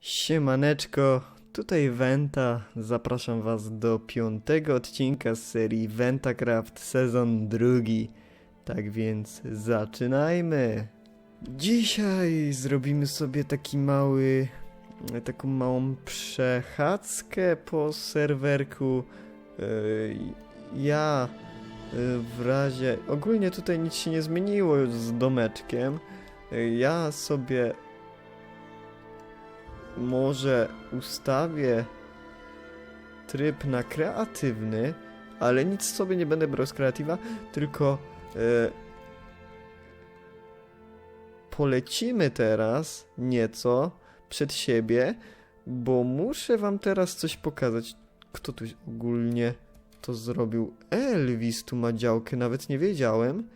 Siemaneczko, tutaj Wenta. Zapraszam Was do piątego odcinka z serii Ventacraft sezon drugi. Tak więc zaczynajmy. Dzisiaj zrobimy sobie taki mały, taką małą przechadzkę po serwerku. Yy, Ja yy, w razie, ogólnie tutaj nic się nie zmieniło z domeczkiem. Yy, Ja sobie może ustawię tryb na kreatywny, ale nic sobie nie będę brał z kreatywa, tylko e, polecimy teraz nieco przed siebie, bo muszę wam teraz coś pokazać. Kto tu ogólnie to zrobił? Elvis tu ma działkę, nawet nie wiedziałem.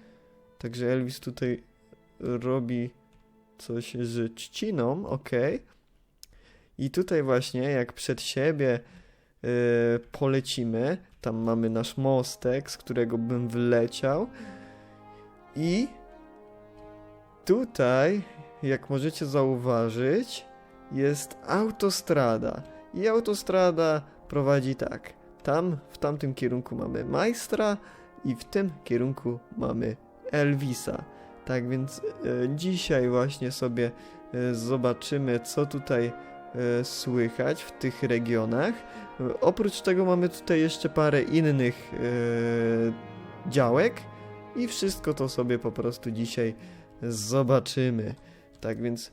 Także Elvis tutaj robi coś z trzciną, okej. I tutaj właśnie, jak przed siebie yy, polecimy, tam mamy nasz mostek, z którego bym wleciał. I tutaj, jak możecie zauważyć, jest autostrada. I autostrada prowadzi tak. Tam, w tamtym kierunku mamy majstra i w tym kierunku mamy Elvisa. Tak więc e, dzisiaj właśnie sobie e, zobaczymy, co tutaj słychać w tych regionach. E, Oprócz tego mamy tutaj jeszcze parę innych e, działek i wszystko to sobie po prostu dzisiaj zobaczymy. Tak więc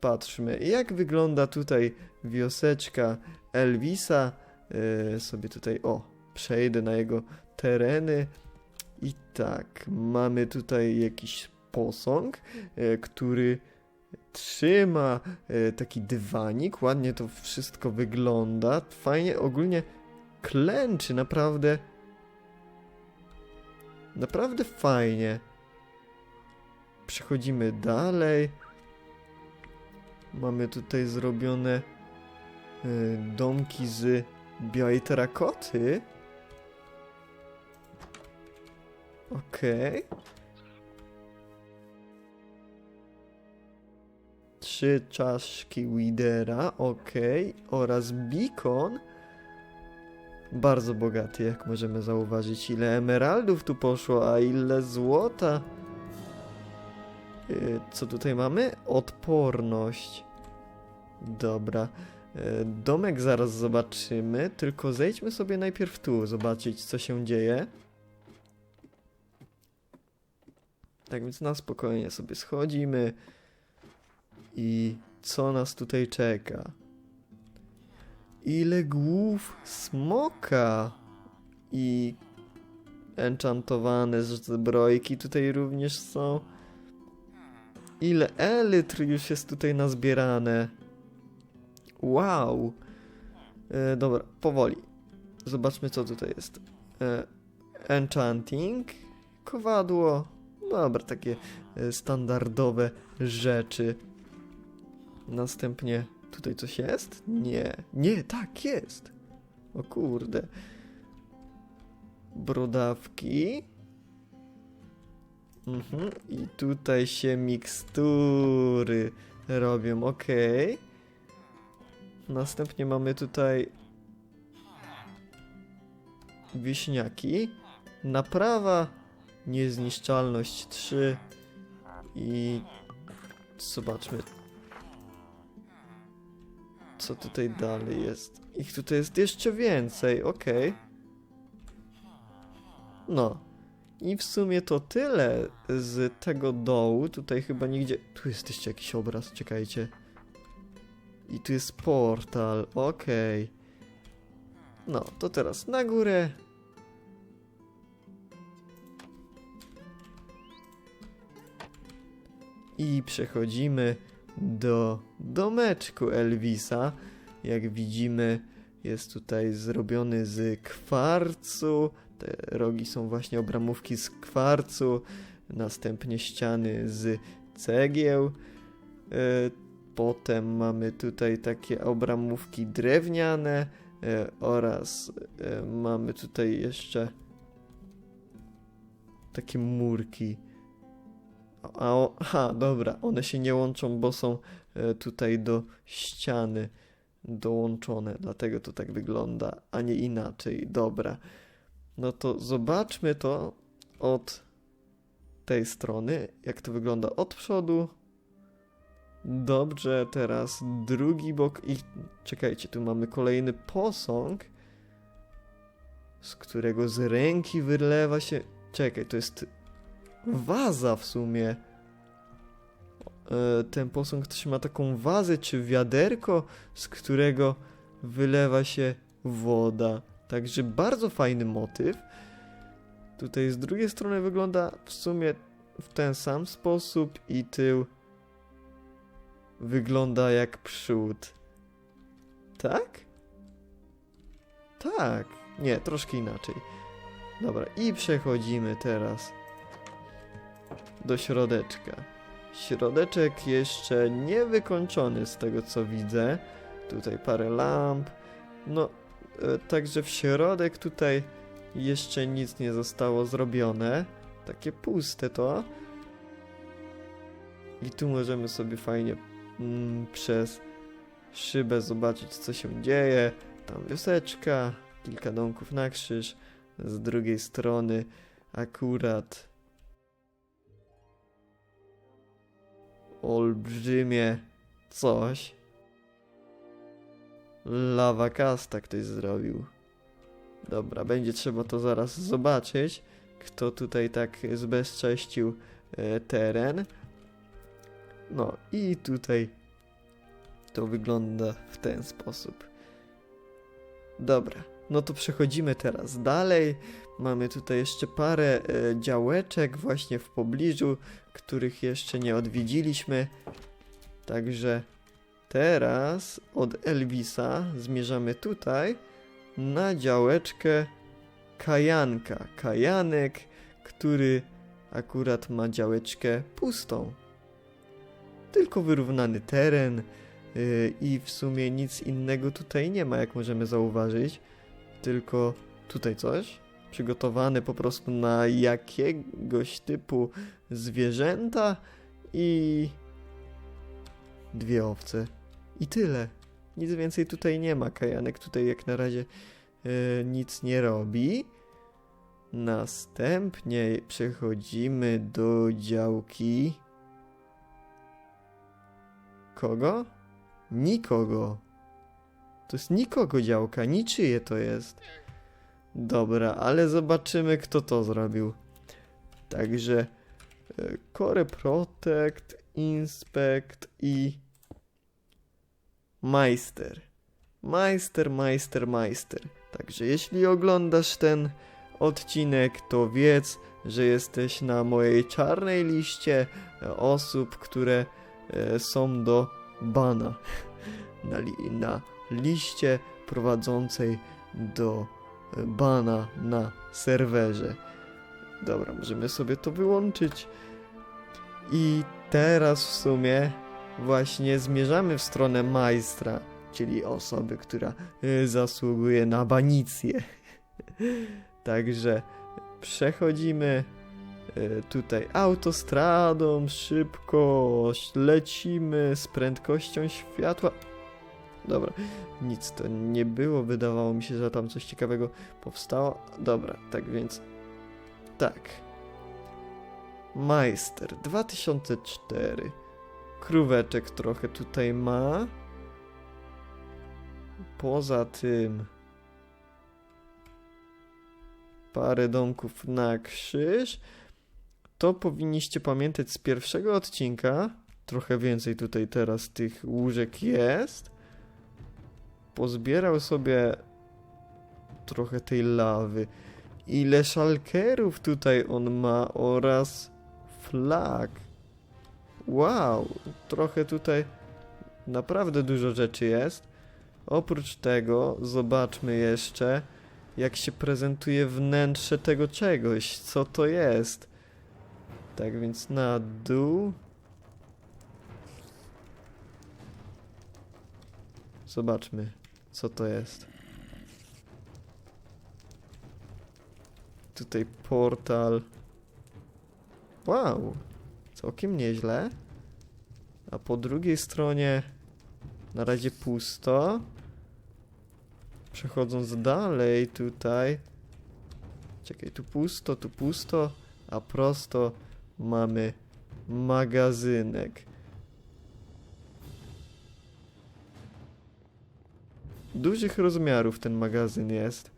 patrzmy, jak wygląda tutaj wioseczka Elvisa. E, sobie tutaj, o, przejdę na jego tereny. I tak, mamy tutaj jakiś posąg, e, który trzyma e, taki dywanik, ładnie to wszystko wygląda, fajnie, ogólnie klęczy, naprawdę, naprawdę fajnie. Przechodzimy dalej. Mamy tutaj zrobione e, domki z białej terakoty. Okej. Trzy czaszki Widera, okej. Oraz beacon. Bardzo bogaty, jak możemy zauważyć. Ile emeraldów tu poszło, a ile złota. Yy, Co tutaj mamy? Odporność. Dobra. Yy, Domek zaraz zobaczymy, tylko zejdźmy sobie najpierw tu, zobaczyć co się dzieje. Tak więc na spokojnie sobie schodzimy. I co nas tutaj czeka? Ile głów smoka i enchantowane zbrojki tutaj również są. Ile elytr już jest tutaj nazbierane. Wow. E, dobra, powoli. Zobaczmy co tutaj jest. E, enchanting, kowadło, Dobra, takie e, standardowe rzeczy. Następnie tutaj coś jest? Nie. Nie, tak jest. O kurde. Brodawki. Mhm. I tutaj się mikstury robią, ok. Następnie mamy tutaj wiśniaki. Naprawa Niezniszczalność 3 i zobaczmy co tutaj dalej jest. Ich tutaj jest jeszcze więcej, okej. No. I w sumie to tyle z tego dołu. Tutaj chyba nigdzie... Tu jest jeszcze jakiś obraz, czekajcie. I tu jest portal, okej. No, to teraz na górę. I przechodzimy do domeczku Elvisa. Jak widzimy, jest tutaj zrobiony z kwarcu. Te rogi są właśnie obramówki z kwarcu. Następnie ściany z cegieł. E, Potem mamy tutaj takie obramówki drewniane e, oraz e, mamy tutaj jeszcze takie murki A, o, aha, dobra, one się nie łączą, bo są e, tutaj do ściany dołączone, dlatego to tak wygląda, a nie inaczej. Dobra. No to zobaczmy to od tej strony, jak to wygląda od przodu. Dobrze, teraz drugi bok i czekajcie, tu mamy kolejny posąg, z którego z ręki wylewa się. Czekaj, to jest waza w sumie. E, Ten posąg trzyma taką wazę czy wiaderko, z którego wylewa się woda. Także bardzo fajny motyw. Tutaj z drugiej strony wygląda w sumie w ten sam sposób i tył wygląda jak przód. Tak? Tak. Nie, troszkę inaczej. Dobra, i przechodzimy teraz do środeczka. Środeczek jeszcze nie wykończony z tego co widzę. Tutaj parę lamp. No, e, także w środek tutaj jeszcze nic nie zostało zrobione. Takie puste to. I tu możemy sobie fajnie mm, przez szybę zobaczyć co się dzieje. Tam wioseczka, kilka domków na krzyż. Z drugiej strony akurat olbrzymie coś. Lava casta ktoś zrobił. Dobra, będzie trzeba to zaraz zobaczyć, kto tutaj tak zbezcześcił e, teren. No i tutaj to wygląda w ten sposób. Dobra, no to przechodzimy teraz dalej. Mamy tutaj jeszcze parę e, działeczek właśnie w pobliżu, których jeszcze nie odwiedziliśmy. Także teraz od Elvisa zmierzamy tutaj na działeczkę Kajanka. Kajanek, który akurat ma działeczkę pustą. Tylko wyrównany teren yy, i w sumie nic innego tutaj nie ma, jak możemy zauważyć. Tylko tutaj coś przygotowane po prostu na jakiegoś typu zwierzęta i dwie owce. I tyle. Nic więcej tutaj nie ma. Kajanek tutaj jak na razie e, nic nie robi. Następnie przechodzimy do działki. Kogo? Nikogo. To jest nikogo działka, niczyje to jest. Dobra, ale zobaczymy kto to zrobił. Także e, Core Protect, Inspect i Meister. Meister, Meister, Meister. Także jeśli oglądasz ten odcinek, to wiedz, że jesteś na mojej czarnej liście e, osób, które e, są do bana. Na, na liście prowadzącej do e, bana na serwerze. Dobra, możemy sobie to wyłączyć. I teraz w sumie właśnie zmierzamy w stronę majstra, czyli osoby, która y, zasługuje na banicję. Także przechodzimy y, tutaj autostradą szybko, lecimy z prędkością światła. Dobra, nic to nie było, wydawało mi się, że tam coś ciekawego powstało. Dobra, tak więc tak. Majster 2004. Króweczek trochę tutaj ma. Poza tym parę domków na krzyż. To powinniście pamiętać z pierwszego odcinka. Trochę więcej tutaj teraz tych łóżek jest. Pozbierał sobie trochę tej lawy. Ile szalkerów tutaj on ma oraz flag. Wow, trochę tutaj naprawdę dużo rzeczy jest. Oprócz tego zobaczmy jeszcze jak się prezentuje wnętrze tego czegoś, co to jest. Tak więc na dół. Zobaczmy, co to jest. Tutaj portal. Wow, Całkiem nieźle. A po drugiej stronie na razie pusto. Przechodząc dalej tutaj. Czekaj, tu pusto, tu pusto, a prosto mamy magazynek. Dużych rozmiarów ten magazyn jest.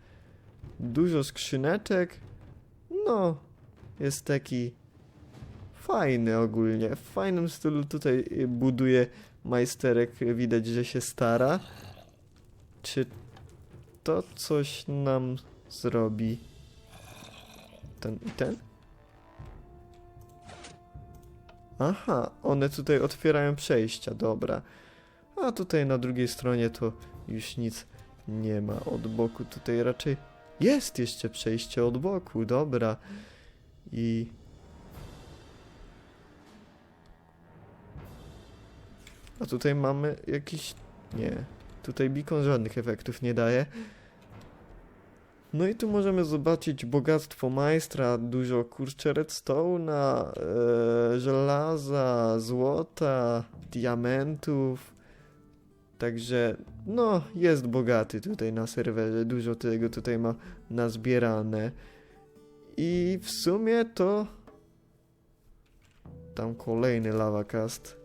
Dużo skrzyneczek. No, jest taki fajny ogólnie. W fajnym stylu tutaj y, buduje majsterek. Widać, że się stara. Czy to coś nam zrobi? Ten i ten? Aha, one tutaj otwierają przejścia, dobra. A tutaj na drugiej stronie to już nic nie ma od boku. Tutaj raczej jest jeszcze przejście od boku, dobra. I. A tutaj mamy jakiś. Nie. Tutaj beacon żadnych efektów nie daje. No i tu możemy zobaczyć bogactwo majstra, dużo kurczę redstone'a, e, żelaza, złota, diamentów. Także no jest bogaty tutaj na serwerze, dużo tego tutaj ma nazbierane. I w sumie to tam kolejny lavacast.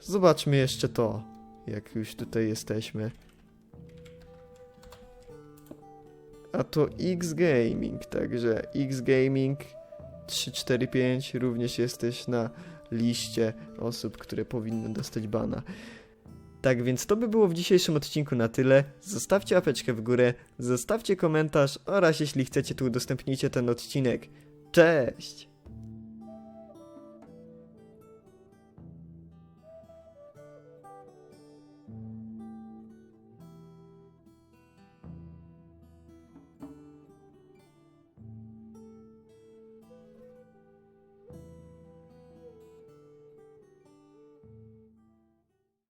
Zobaczmy jeszcze to, jak już tutaj jesteśmy. A to X Gaming, także X Gaming 345 również jesteś na liście osób, które powinny dostać bana. Tak więc to by było w dzisiejszym odcinku na tyle. Zostawcie łapeczkę w górę, zostawcie komentarz oraz jeśli chcecie, to udostępnijcie ten odcinek. Cześć!